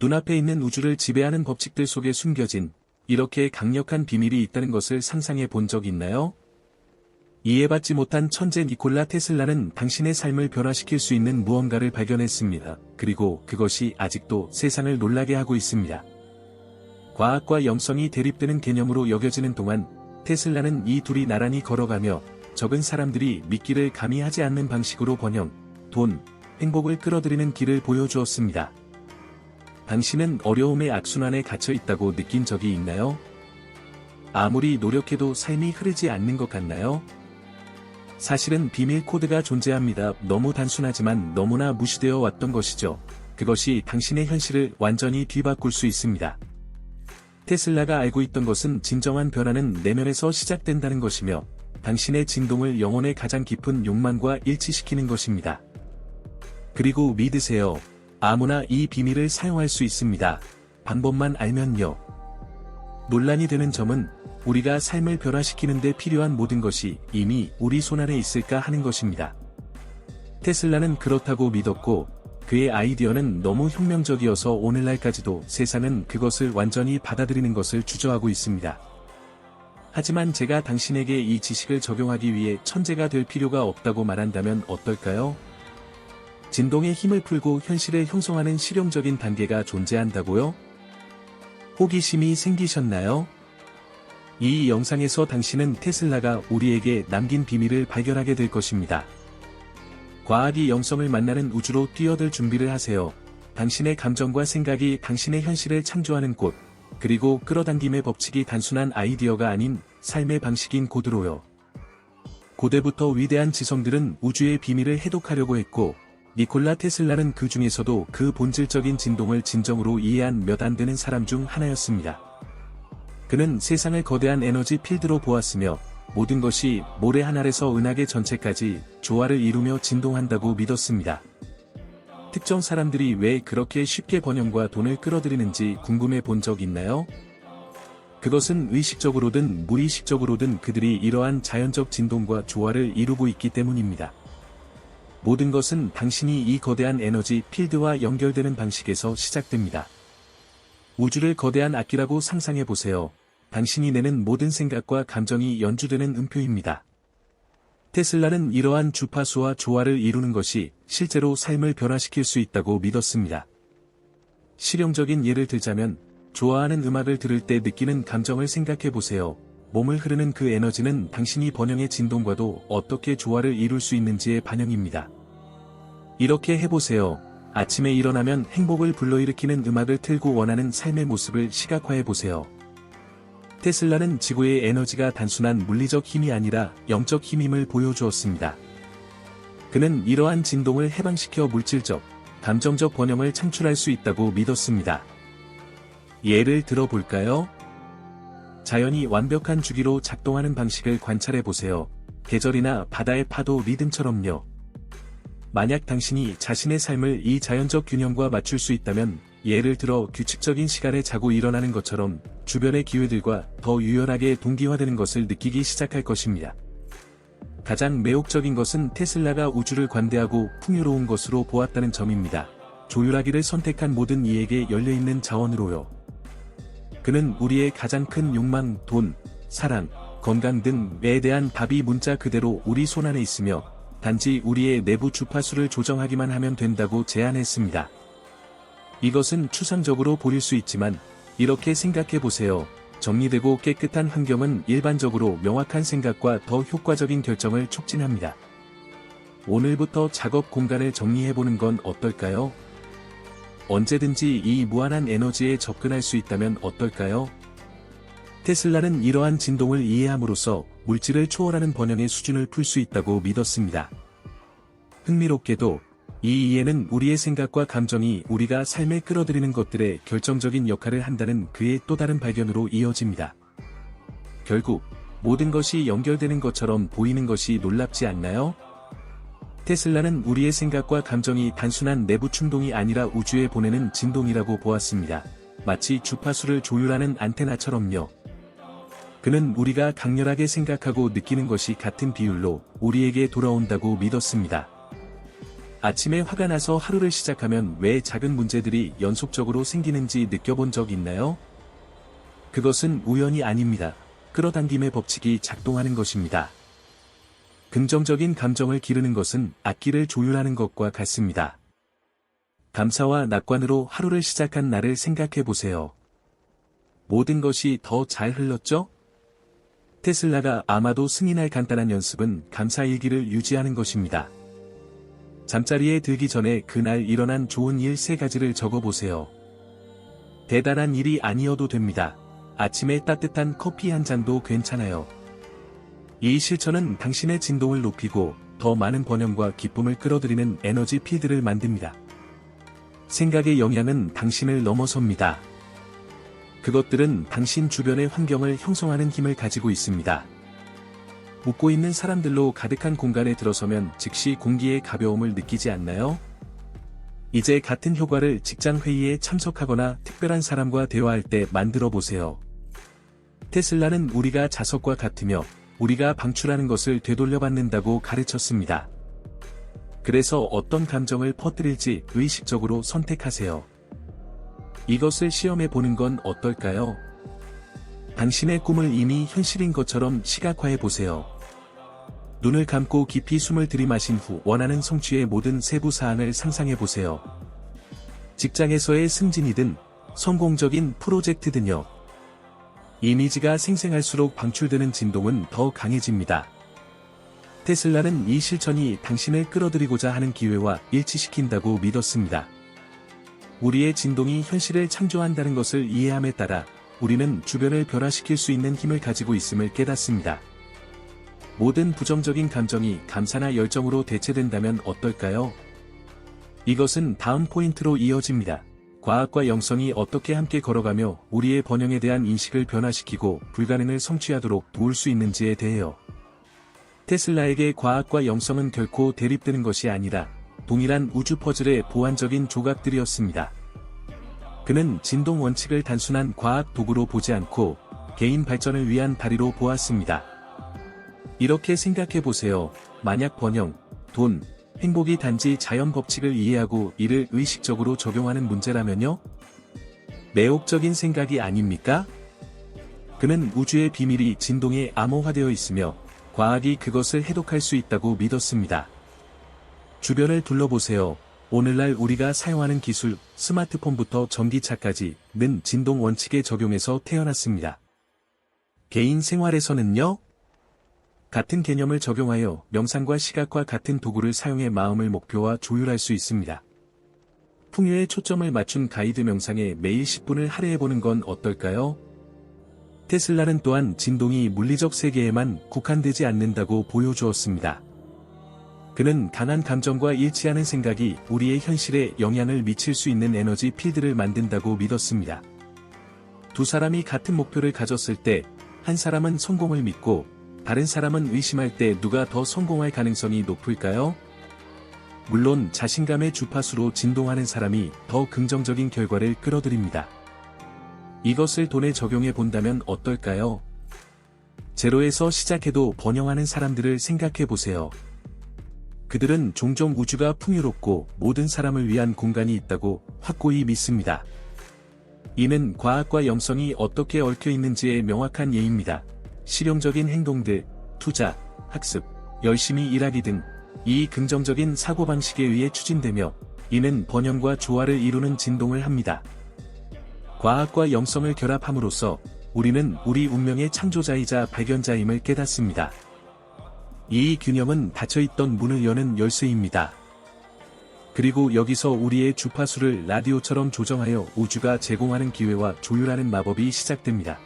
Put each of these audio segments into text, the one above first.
눈앞에 있는 우주를 지배하는 법칙들 속에 숨겨진 이렇게 강력한 비밀이 있다는 것을 상상해 본 적 있나요? 이해받지 못한 천재 니콜라 테슬라는 당신의 삶을 변화시킬 수 있는 무언가를 발견했습니다. 그리고 그것이 아직도 세상을 놀라게 하고 있습니다. 과학과 영성이 대립되는 개념으로 여겨지는 동안 테슬라는 이 둘이 나란히 걸어가며 적은 사람들이 믿기를 감히 하지 않는 방식으로 번영, 돈, 행복을 끌어들이는 길을 보여주었습니다. 당신은 어려움의 악순환에 갇혀 있다고 느낀 적이 있나요? 아무리 노력해도 삶이 흐르지 않는 것 같나요? 사실은 비밀 코드가 존재합니다. 너무 단순하지만 너무나 무시되어 왔던 것이죠. 그것이 당신의 현실을 완전히 뒤바꿀 수 있습니다. 테슬라가 알고 있던 것은 진정한 변화는 내면에서 시작된다는 것이며 당신의 진동을 영혼의 가장 깊은 욕망과 일치시키는 것입니다. 그리고 믿으세요. 아무나 이 비밀을 사용할 수 있습니다. 방법만 알면요. 논란이 되는 점은 우리가 삶을 변화시키는 데 필요한 모든 것이 이미 우리 손안에 있을까 하는 것입니다. 테슬라는 그렇다고 믿었고 그의 아이디어는 너무 혁명적이어서 오늘날까지도 세상은 그것을 완전히 받아들이는 것을 주저하고 있습니다. 하지만 제가 당신에게 이 지식을 적용하기 위해 천재가 될 필요가 없다고 말한다면 어떨까요? 진동의 힘을 풀고 현실을 형성하는 실용적인 단계가 존재한다고요? 호기심이 생기셨나요? 이 영상에서 당신은 테슬라가 우리에게 남긴 비밀을 발견하게 될 것입니다. 과학이 영성을 만나는 우주로 뛰어들 준비를 하세요. 당신의 감정과 생각이 당신의 현실을 창조하는 곳, 그리고 끌어당김의 법칙이 단순한 아이디어가 아닌 삶의 방식인 고드로요. 고대부터 위대한 지성들은 우주의 비밀을 해독하려고 했고, 니콜라 테슬라는 그 중에서도 그 본질적인 진동을 진정으로 이해한 몇 안 되는 사람 중 하나였습니다. 그는 세상을 거대한 에너지 필드로 보았으며 모든 것이 모래 한 알에서 은하계 전체까지 조화를 이루며 진동한다고 믿었습니다. 특정 사람들이 왜 그렇게 쉽게 번영과 돈을 끌어들이는지 궁금해 본 적 있나요? 그것은 의식적으로든 무의식적으로든 그들이 이러한 자연적 진동과 조화를 이루고 있기 때문입니다. 모든 것은 당신이 이 거대한 에너지 필드와 연결되는 방식에서 시작됩니다. 우주를 거대한 악기라고 상상해 보세요. 당신이 내는 모든 생각과 감정이 연주되는 음표입니다. 테슬라는 이러한 주파수와 조화를 이루는 것이 실제로 삶을 변화시킬 수 있다고 믿었습니다. 실용적인 예를 들자면, 좋아하는 음악을 들을 때 느끼는 감정을 생각해 보세요. 몸을 흐르는 그 에너지는 당신이 번영의 진동과도 어떻게 조화를 이룰 수 있는지의 반영입니다. 이렇게 해보세요. 아침에 일어나면 행복을 불러일으키는 음악을 틀고 원하는 삶의 모습을 시각화해 보세요. 테슬라는 지구의 에너지가 단순한 물리적 힘이 아니라 영적 힘임을 보여주었습니다. 그는 이러한 진동을 해방시켜 물질적, 감정적 번영을 창출할 수 있다고 믿었습니다. 예를 들어볼까요? 자연이 완벽한 주기로 작동하는 방식을 관찰해 보세요. 계절이나 바다의 파도 리듬처럼요. 만약 당신이 자신의 삶을 이 자연적 균형과 맞출 수 있다면, 예를 들어 규칙적인 시간에 자고 일어나는 것처럼 주변의 기회들과 더 유연하게 동기화되는 것을 느끼기 시작할 것입니다. 가장 매혹적인 것은 테슬라가 우주를 관대하고 풍요로운 것으로 보았다는 점입니다. 조율하기를 선택한 모든 이에게 열려있는 자원으로요. 그는 우리의 가장 큰 욕망, 돈, 사랑, 건강 등에 대한 답이 문자 그대로 우리 손안에 있으며 단지 우리의 내부 주파수를 조정하기만 하면 된다고 제안했습니다. 이것은 추상적으로 보일 수 있지만 이렇게 생각해 보세요. 정리되고 깨끗한 환경은 일반적으로 명확한 생각과 더 효과적인 결정을 촉진합니다. 오늘부터 작업 공간을 정리해보는 건 어떨까요? 언제든지 이 무한한 에너지에 접근할 수 있다면 어떨까요? 테슬라는 이러한 진동을 이해함으로써 물질을 초월하는 번영의 수준을 풀 수 있다고 믿었습니다. 흥미롭게도 이 이해는 우리의 생각과 감정이 우리가 삶에 끌어들이는 것들의 결정적인 역할을 한다는 그의 또 다른 발견으로 이어집니다. 결국 모든 것이 연결되는 것처럼 보이는 것이 놀랍지 않나요? 테슬라는 우리의 생각과 감정이 단순한 내부 충동이 아니라 우주에 보내는 진동이라고 보았습니다. 마치 주파수를 조율하는 안테나처럼요. 그는 우리가 강렬하게 생각하고 느끼는 것이 같은 비율로 우리에게 돌아온다고 믿었습니다. 아침에 화가 나서 하루를 시작하면 왜 작은 문제들이 연속적으로 생기는지 느껴본 적 있나요? 그것은 우연이 아닙니다. 끌어당김의 법칙이 작동하는 것입니다. 긍정적인 감정을 기르는 것은 악기를 조율하는 것과 같습니다. 감사와 낙관으로 하루를 시작한 날을 생각해 보세요. 모든 것이 더 잘 흘렀죠? 테슬라가 아마도 승인할 간단한 연습은 감사 일기를 유지하는 것입니다. 잠자리에 들기 전에 그날 일어난 좋은 일 세 가지를 적어보세요. 대단한 일이 아니어도 됩니다. 아침에 따뜻한 커피 한 잔도 괜찮아요. 이 실천은 당신의 진동을 높이고 더 많은 번영과 기쁨을 끌어들이는 에너지 필드를 만듭니다. 생각의 영향은 당신을 넘어섭니다. 그것들은 당신 주변의 환경을 형성하는 힘을 가지고 있습니다. 웃고 있는 사람들로 가득한 공간에 들어서면 즉시 공기의 가벼움을 느끼지 않나요? 이제 같은 효과를 직장 회의에 참석하거나 특별한 사람과 대화할 때 만들어 보세요. 테슬라는 우리가 자석과 같으며 우리가 방출하는 것을 되돌려받는다고 가르쳤습니다. 그래서 어떤 감정을 퍼뜨릴지 의식적으로 선택하세요. 이것을 시험해 보는 건 어떨까요? 당신의 꿈을 이미 현실인 것처럼 시각화해 보세요. 눈을 감고 깊이 숨을 들이마신 후 원하는 성취의 모든 세부 사항을 상상해 보세요. 직장에서의 승진이든 성공적인 프로젝트든요. 이미지가 생생할수록 방출되는 진동은 더 강해집니다. 테슬라는 이 실천이 당신을 끌어들이고자 하는 기회와 일치시킨다고 믿었습니다. 우리의 진동이 현실을 창조한다는 것을 이해함에 따라 우리는 주변을 변화시킬 수 있는 힘을 가지고 있음을 깨닫습니다. 모든 부정적인 감정이 감사나 열정으로 대체된다면 어떨까요? 이것은 다음 포인트로 이어집니다. 과학과 영성이 어떻게 함께 걸어가며 우리의 번영에 대한 인식을 변화시키고 불가능을 성취하도록 도울 수 있는지에 대해요. 테슬라에게 과학과 영성은 결코 대립되는 것이 아니라 동일한 우주 퍼즐의 보완적인 조각들이었습니다. 그는 진동 원칙을 단순한 과학 도구로 보지 않고 개인 발전을 위한 다리로 보았습니다. 이렇게 생각해 보세요. 만약 번영, 돈, 행복이 단지 자연 법칙을 이해하고 이를 의식적으로 적용하는 문제라면요? 매혹적인 생각이 아닙니까? 그는 우주의 비밀이 진동에 암호화되어 있으며 과학이 그것을 해독할 수 있다고 믿었습니다. 주변을 둘러보세요. 오늘날 우리가 사용하는 기술, 스마트폰부터 전기차까지 는 진동 원칙에 적용해서 태어났습니다. 개인 생활에서는요? 같은 개념을 적용하여 명상과 시각과 같은 도구를 사용해 마음을 목표와 조율할 수 있습니다. 풍요에 초점을 맞춘 가이드 명상에 매일 10분을 할애해보는 건 어떨까요? 테슬라는 또한 진동이 물리적 세계에만 국한되지 않는다고 보여주었습니다. 그는 강한 감정과 일치하는 생각이 우리의 현실에 영향을 미칠 수 있는 에너지 필드를 만든다고 믿었습니다. 두 사람이 같은 목표를 가졌을 때, 한 사람은 성공을 믿고, 다른 사람은 의심할 때 누가 더 성공할 가능성이 높을까요? 물론 자신감의 주파수로 진동하는 사람이 더 긍정적인 결과를 끌어들입니다. 이것을 돈에 적용해 본다면 어떨까요? 제로에서 시작해도 번영하는 사람들을 생각해 보세요. 그들은 종종 우주가 풍요롭고 모든 사람을 위한 공간이 있다고 확고히 믿습니다. 이는 과학과 영성이 어떻게 얽혀 있는지의 명확한 예입니다. 실용적인 행동들, 투자, 학습, 열심히 일하기 등 이 긍정적인 사고방식에 의해 추진되며 이는 번영과 조화를 이루는 진동을 합니다. 과학과 영성을 결합함으로써 우리는 우리 운명의 창조자이자 발견자임을 깨닫습니다. 이 균형은 닫혀있던 문을 여는 열쇠입니다. 그리고 여기서 우리의 주파수를 라디오처럼 조정하여 우주가 제공하는 기회와 조율하는 마법이 시작됩니다.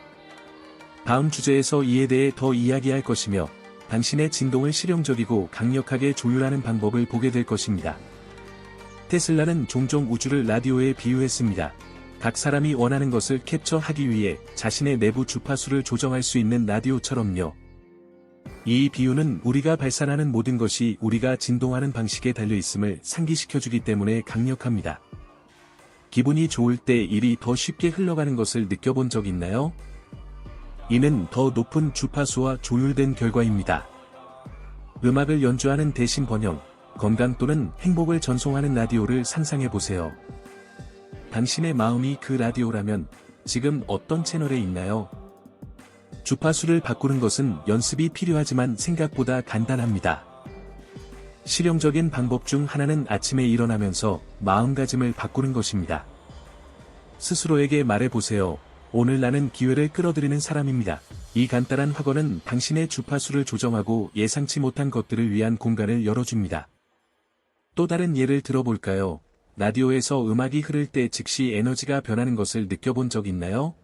다음 주제에서 이에 대해 더 이야기할 것이며 당신의 진동을 실용적이고 강력하게 조율하는 방법을 보게 될 것입니다. 테슬라는 종종 우주를 라디오에 비유했습니다. 각 사람이 원하는 것을 캡처하기 위해 자신의 내부 주파수를 조정할 수 있는 라디오처럼요. 이 비유는 우리가 발산하는 모든 것이 우리가 진동하는 방식에 달려 있음을 상기시켜주기 때문에 강력합니다. 기분이 좋을 때 일이 더 쉽게 흘러가는 것을 느껴본 적 있나요? 이는 더 높은 주파수와 조율된 결과입니다. 음악을 연주하는 대신 번영, 건강 또는 행복을 전송하는 라디오를 상상해 보세요. 당신의 마음이 그 라디오라면 지금 어떤 채널에 있나요? 주파수를 바꾸는 것은 연습이 필요하지만 생각보다 간단합니다. 실용적인 방법 중 하나는 아침에 일어나면서 마음가짐을 바꾸는 것입니다. 스스로에게 말해보세요. 오늘 나는 기회를 끌어들이는 사람입니다. 이 간단한 확언은 당신의 주파수를 조정하고 예상치 못한 것들을 위한 공간을 열어줍니다. 또 다른 예를 들어볼까요? 라디오에서 음악이 흐를 때 즉시 에너지가 변하는 것을 느껴본 적 있나요?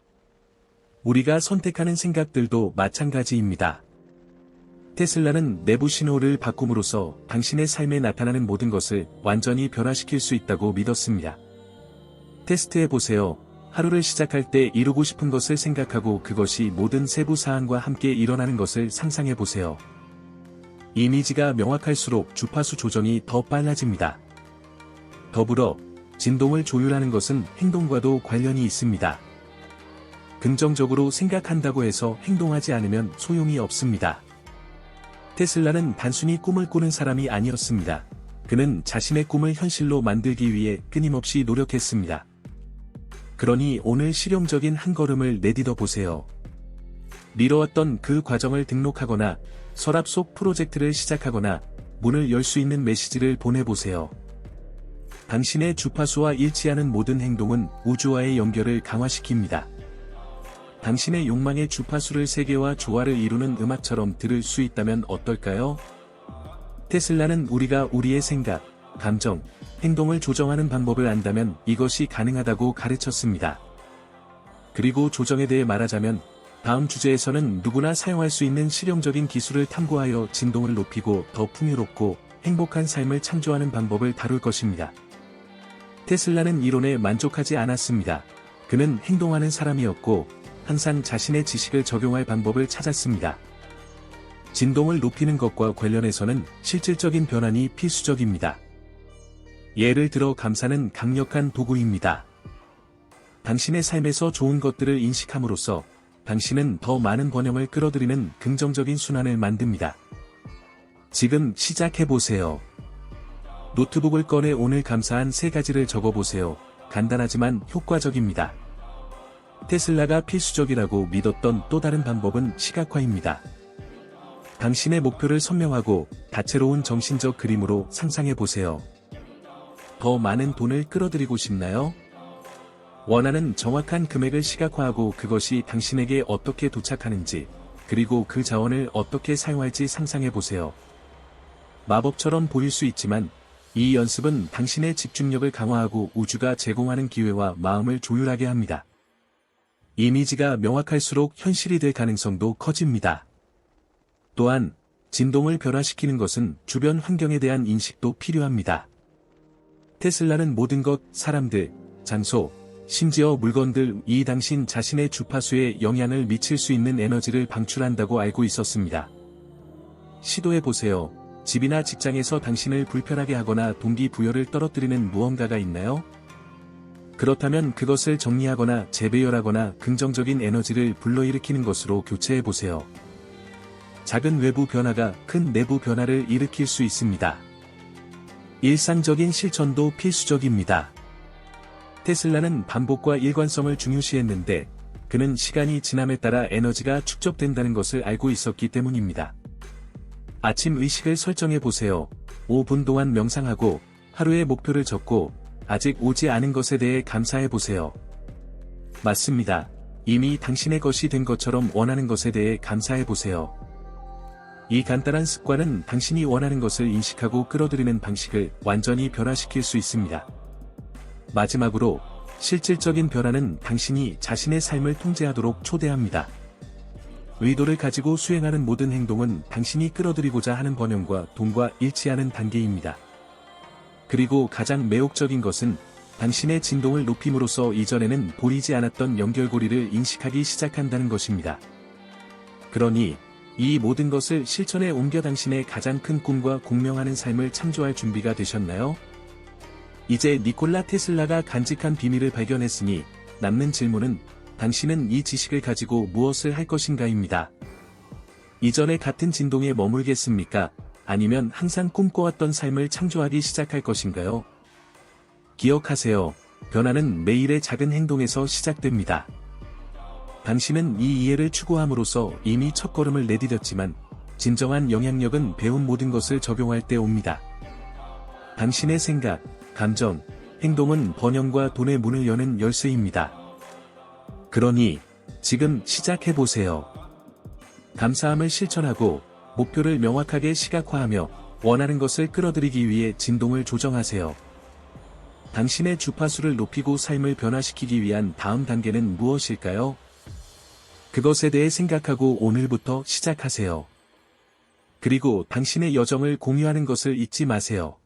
우리가 선택하는 생각들도 마찬가지입니다. 테슬라는 내부 신호를 바꿈으로써 당신의 삶에 나타나는 모든 것을 완전히 변화시킬 수 있다고 믿었습니다. 테스트해 보세요. 하루를 시작할 때 이루고 싶은 것을 생각하고 그것이 모든 세부 사항과 함께 일어나는 것을 상상해 보세요. 이미지가 명확할수록 주파수 조정이 더 빨라집니다. 더불어 진동을 조율하는 것은 행동과도 관련이 있습니다. 긍정적으로 생각한다고 해서 행동하지 않으면 소용이 없습니다. 테슬라는 단순히 꿈을 꾸는 사람이 아니었습니다. 그는 자신의 꿈을 현실로 만들기 위해 끊임없이 노력했습니다. 그러니 오늘 실용적인 한 걸음을 내딛어 보세요. 미뤄왔던 그 과정을 등록하거나 서랍 속 프로젝트를 시작하거나 문을 열 수 있는 메시지를 보내보세요. 당신의 주파수와 일치하는 모든 행동은 우주와의 연결을 강화시킵니다. 당신의 욕망의 주파수를 세계와 조화를 이루는 음악처럼 들을 수 있다면 어떨까요? 테슬라는 우리가 우리의 생각, 감정, 행동을 조정하는 방법을 안다면 이것이 가능하다고 가르쳤습니다. 그리고 조정에 대해 말하자면 다음 주제에서는 누구나 사용할 수 있는 실용적인 기술을 탐구하여 진동을 높이고 더 풍요롭고 행복한 삶을 창조하는 방법을 다룰 것입니다. 테슬라는 이론에 만족하지 않았습니다. 그는 행동하는 사람이었고 항상 자신의 지식을 적용할 방법을 찾았습니다. 진동을 높이는 것과 관련해서는 실질적인 변환이 필수적입니다. 예를 들어 감사는 강력한 도구입니다. 당신의 삶에서 좋은 것들을 인식함으로써 당신은 더 많은 번영을 끌어들이는 긍정적인 순환을 만듭니다. 지금 시작해보세요. 노트북을 꺼내 오늘 감사한 세 가지를 적어보세요. 간단하지만 효과적입니다. 테슬라가 필수적이라고 믿었던 또 다른 방법은 시각화입니다. 당신의 목표를 선명하고 다채로운 정신적 그림으로 상상해보세요. 더 많은 돈을 끌어들이고 싶나요? 원하는 정확한 금액을 시각화하고 그것이 당신에게 어떻게 도착하는지, 그리고 그 자원을 어떻게 사용할지 상상해 보세요. 마법처럼 보일 수 있지만, 이 연습은 당신의 집중력을 강화하고 우주가 제공하는 기회와 마음을 조율하게 합니다. 이미지가 명확할수록 현실이 될 가능성도 커집니다. 또한, 진동을 변화시키는 것은 주변 환경에 대한 인식도 필요합니다. 테슬라는 모든 것, 사람들, 장소, 심지어 물건들 이 당신 자신의 주파수에 영향을 미칠 수 있는 에너지를 방출한다고 알고 있었습니다. 시도해보세요. 집이나 직장에서 당신을 불편하게 하거나 동기부여를 떨어뜨리는 무언가가 있나요? 그렇다면 그것을 정리하거나 재배열하거나 긍정적인 에너지를 불러일으키는 것으로 교체해보세요. 작은 외부 변화가 큰 내부 변화를 일으킬 수 있습니다. 일상적인 실천도 필수적입니다. 테슬라는 반복과 일관성을 중요시했는데 그는 시간이 지남에 따라 에너지가 축적된다는 것을 알고 있었기 때문입니다. 아침 의식을 설정해 보세요. 5분 동안 명상하고 하루의 목표를 적고 아직 오지 않은 것에 대해 감사해 보세요. 맞습니다. 이미 당신의 것이 된 것처럼 원하는 것에 대해 감사해 보세요. 이 간단한 습관은 당신이 원하는 것을 인식하고 끌어들이는 방식을 완전히 변화시킬 수 있습니다. 마지막으로, 실질적인 변화는 당신이 자신의 삶을 통제하도록 초대합니다. 의도를 가지고 수행하는 모든 행동은 당신이 끌어들이고자 하는 번영과 돈과 일치하는 단계입니다. 그리고 가장 매혹적인 것은 당신의 진동을 높임으로써 이전에는 보이지 않았던 연결고리를 인식하기 시작한다는 것입니다. 그러니 이 모든 것을 실천에 옮겨 당신의 가장 큰 꿈과 공명하는 삶을 창조할 준비가 되셨나요? 이제 니콜라 테슬라가 간직한 비밀을 발견했으니 남는 질문은 당신은 이 지식을 가지고 무엇을 할 것인가입니다. 이전에 같은 진동에 머물겠습니까? 아니면 항상 꿈꿔왔던 삶을 창조하기 시작할 것인가요? 기억하세요. 변화는 매일의 작은 행동에서 시작됩니다. 당신은 이 이해를 추구함으로써 이미 첫걸음을 내디뎠지만, 진정한 영향력은 배운 모든 것을 적용할 때 옵니다. 당신의 생각, 감정, 행동은 번영과 돈의 문을 여는 열쇠입니다. 그러니, 지금 시작해보세요. 감사함을 실천하고, 목표를 명확하게 시각화하며, 원하는 것을 끌어들이기 위해 진동을 조정하세요. 당신의 주파수를 높이고 삶을 변화시키기 위한 다음 단계는 무엇일까요? 그것에 대해 생각하고 오늘부터 시작하세요. 그리고 당신의 여정을 공유하는 것을 잊지 마세요.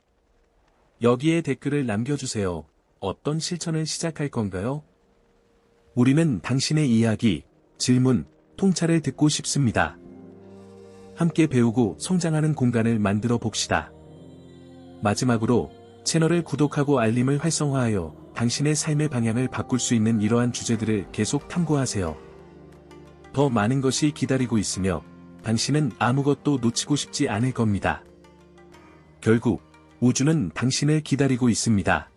여기에 댓글을 남겨주세요. 어떤 실천을 시작할 건가요? 우리는 당신의 이야기, 질문, 통찰을 듣고 싶습니다. 함께 배우고 성장하는 공간을 만들어 봅시다. 마지막으로 채널을 구독하고 알림을 활성화하여 당신의 삶의 방향을 바꿀 수 있는 이러한 주제들을 계속 탐구하세요. 더 많은 것이 기다리고 있으며 당신은 아무것도 놓치고 싶지 않을 겁니다. 결국 우주는 당신을 기다리고 있습니다.